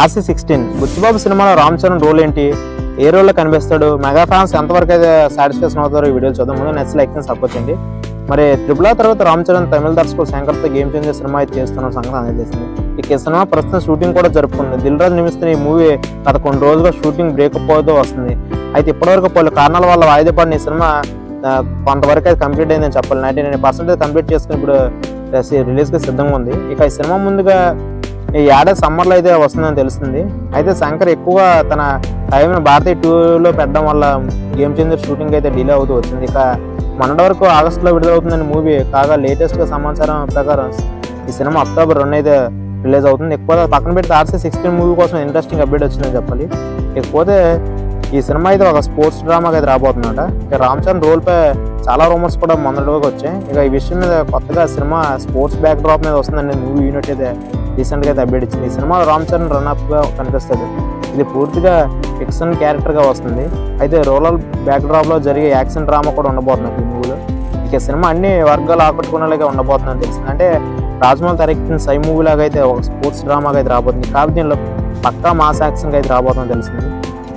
RC sixteen. Buchibabu సినిమాలో Ram Charan role ఏంటి? ఏ రోల్లో కనిపిస్తాడు? మెగా ఫ్యాన్స్ ఎంతవరకు అయితే సాటిస్ఫాక్షన్ అవుతారో ఈ వీడియో చూద్దాం. ముందు నెక్స్ట్ లైక్ సపోర్ట్ చేయండి. మరి త్రిబుల్ ఆ తర్వాత రామ్ చరణ్ తమిళ దర్శకుడు శంకర్తో గేమ్ చేంజర్ సినిమా అయితే చేస్తున్న సంగతి అనేది ఇక ఈ సినిమా ప్రస్తుతం షూటింగ్ కూడా జరుపుకుంది. దిల్ రాజు నిమిస్తున్న ఈ మూవీ గత కొన్ని రోజులుగా షూటింగ్ బ్రేకప్ అవుతూ వస్తుంది. అయితే ఇప్పటివరకు పలు కారణాల వల్ల వాయిదా పడిన ఈ సినిమా కొంతవరకు అయితే కంప్లీట్ అయిందని చెప్పాలి. నైన్టీ నైన్ పర్సెంట్ కంప్లీట్ చేసుకుని ఇప్పుడు రిలీజ్కి సిద్ధంగా ఉంది. ఇక ఈ సినిమా ముందుగా ఈ ఏడాది సమ్మర్లో అయితే వస్తుందని తెలుస్తుంది. అయితే శంకర్ ఎక్కువ తన టైం భారతీయ టూలో పెట్టడం వల్ల గేమ్ చేంజర్ షూటింగ్ అయితే డిలే అవుతూ వచ్చింది. ఇక మొన్నటి వరకు ఆగస్టులో విడుదలవుతుందని మూవీ కాగా లేటెస్ట్గా సమాచారం ప్రకారం ఈ సినిమా అక్టోబర్ రెండు అయితే రిలీజ్ అవుతుంది. ఎక్కువ పక్కన పెడితే ఆర్సీ సిక్స్టీన్ మూవీ కోసం ఇంట్రెస్టింగ్ అప్డేట్ వచ్చిందని చెప్పాలి. ఇకపోతే ఈ సినిమా అయితే ఒక స్పోర్ట్స్ డ్రామాకి అయితే రాబోతుందట ఇక రామ్ చరణ్ రోల్పై చాలా రూమర్స్ కూడా మొన్నటి వరకు వచ్చాయి. ఇక ఈ విషయం మీద కొత్తగా సినిమా స్పోర్ట్స్ బ్యాక్ డ్రాప్ మీద వస్తుందని మూవీ యూనిట్ అయితే రీసెంట్గా అయితే అప్డేట్ ఇచ్చింది. ఈ సినిమాలో రామ్ చరణ్ రన్అప్గా కనిపిస్తుంది. ఇది పూర్తిగా ఫిక్షన్ క్యారెక్టర్గా వస్తుంది. అయితే రూరల్ బ్యాక్డ్రాప్లో జరిగే యాక్షన్ డ్రామా కూడా ఉండబోతుంది ఈ మూవీలో. ఇక సినిమా అన్ని వర్గాలు ఆకట్టుకునేలాగా ఉండబోతుందని తెలిసింది అంటే రాజమౌళి తెరక్కిన సై మూవీ లాగా అయితే ఒక స్పోర్ట్స్ డ్రామాగా అయితే రాబోతుంది. కాబట్టి దీనిలో పక్కా మాస్ యాక్షన్గా అయితే రాబోతుందని తెలిసింది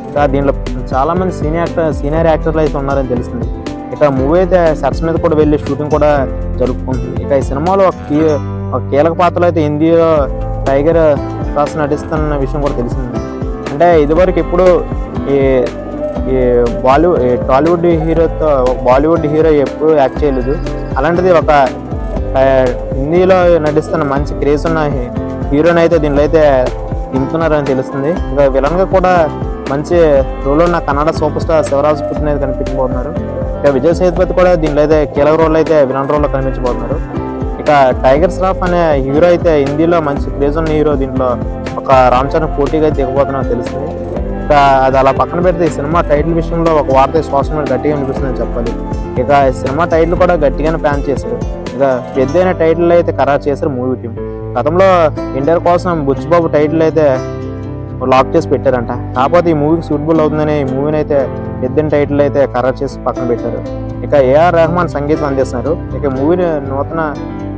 ఇంకా దీనిలో చాలామంది సీనియర్ యాక్టర్ సీనియర్ యాక్టర్లు అయితే ఉన్నారని తెలిసింది ఇక మూవీ అయితే సెట్స్ మీద కూడా వెళ్ళి షూటింగ్ కూడా జరుపుకుంటుంది. ఇక ఈ సినిమాలో ఒక కీలక పాత్రలో అయితే హిందీలో టైగర్ క్రాస్ నటిస్తున్న విషయం కూడా తెలిసింది. అంటే ఇదివరకు ఎప్పుడు ఈ ఈ బాలీవుడ్ ఈ టాలీవుడ్ హీరోతో బాలీవుడ్ హీరో ఎప్పుడు యాక్ట్ చేయలేదు. అలాంటిది ఒక హిందీలో నటిస్తున్న మంచి క్రేజ్ ఉన్న హీ- హీరోని అయితే దీనిలో అయితే దింపుతున్నారని తెలుస్తుంది. ఇంకా విలన్గా కూడా మంచి రోల్ ఉన్న కన్నడ సూపర్ స్టార్ శివరాజ్ పుట్టిన కనిపించబోతున్నారు. ఇంకా విజయ్ సేతుపతి కూడా దీనిలో అయితే కీలక రోల్ అయితే విలన్ రోల్లో కనిపించబోతున్నారు. టైగర్ శ్రాఫ్ అనే హీరో అయితే హిందీలో మంచి క్రేజ్ ఉన్న హీరో దీంట్లో ఒక రామ్ చరణ్ పోటీగా అయితే దిగబోతున్నట్టు తెలుస్తుంది ఇక అది అలా పక్కన పెడితే ఈ సినిమా టైటిల్ విషయంలో ఒక వార్త సోషల్ మీడియా గట్టిగా అనిపిస్తుందని చెప్పాలి. ఇక సినిమా టైటిల్ కూడా గట్టిగానే ప్లాన్ చేశారు. ఇక పెద్దైన టైటిల్ అయితే ఖరారు చేశారు మూవీ టీం. గతంలో ఇంటర్ కోసం బుచ్చిబాబు టైటిల్ అయితే లాక్ చేసి పెట్టారంట. కాకపోతే ఈ మూవీకి సూటబుల్ అవుతుందని ఈ మూవీని అయితే పెద్దని టైటిల్ అయితే ఖరారు చేసి పక్కన పెట్టారు. ఇక ఏఆర్ రెహమాన్ సంగీతం అందిస్తున్నారు. ఇక మూవీ నూతన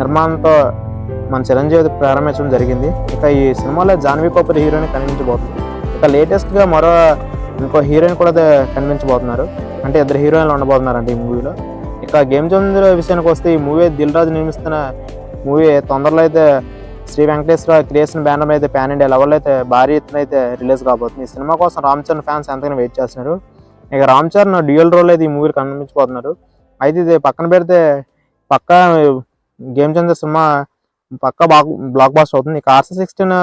నిర్మాణంతో మన చిరంజీవి ప్రారంభించడం జరిగింది. ఇక ఈ సినిమాలో జాన్వీ కపూర్ హీరోయిన్ కనిపించబోతుంది ఇక లేటెస్ట్గా మరో ఇంకో హీరోయిన్ కూడా కనిపించబోతున్నారు. అంటే ఇద్దరు హీరోయిన్లు ఉండబోతున్నారు అంటే ఈ మూవీలో ఇక గేమ్ చంద్ర విషయానికి వస్తే ఈ మూవీ దిల్ రాజు నిర్మిస్తున్న మూవీ తొందరలో అయితే శ్రీ వెంకటేశ్వర క్రియేషన్ బ్యానర్ అయితే ప్యాన్ ఇండియా లెవెల్ అయితే భారీ ఎత్తున అయితే రిలీజ్ కాబోతుంది. ఈ సినిమా కోసం రామ్ చరణ్ ఫ్యాన్స్ ఎంతగానో వెయిట్ చేస్తున్నారు. ఇక రామ్ చరణ్ డ్యూయల్ రోల్ అయితే ఈ మూవీ కనిపించిపోతున్నారు అయితే ఇది పక్కన పెడితే పక్కా గేమ్ చంద్ర సినిమా పక్కా బాగ్ బ్లాక్ బాస్టర్ అవుతుంది. ఇక ఆర్సీ సిక్స్టీన్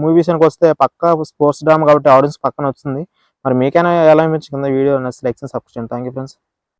మూవీ విషయానికి వస్తే పక్కా స్పోర్ట్స్ డ్రామా కాబట్టి ఆడియన్స్ పక్కన వస్తుంది మరి మీకైనా ఎలా అనిపించింది? వీడియో నచ్చి likes subscribe thank you friends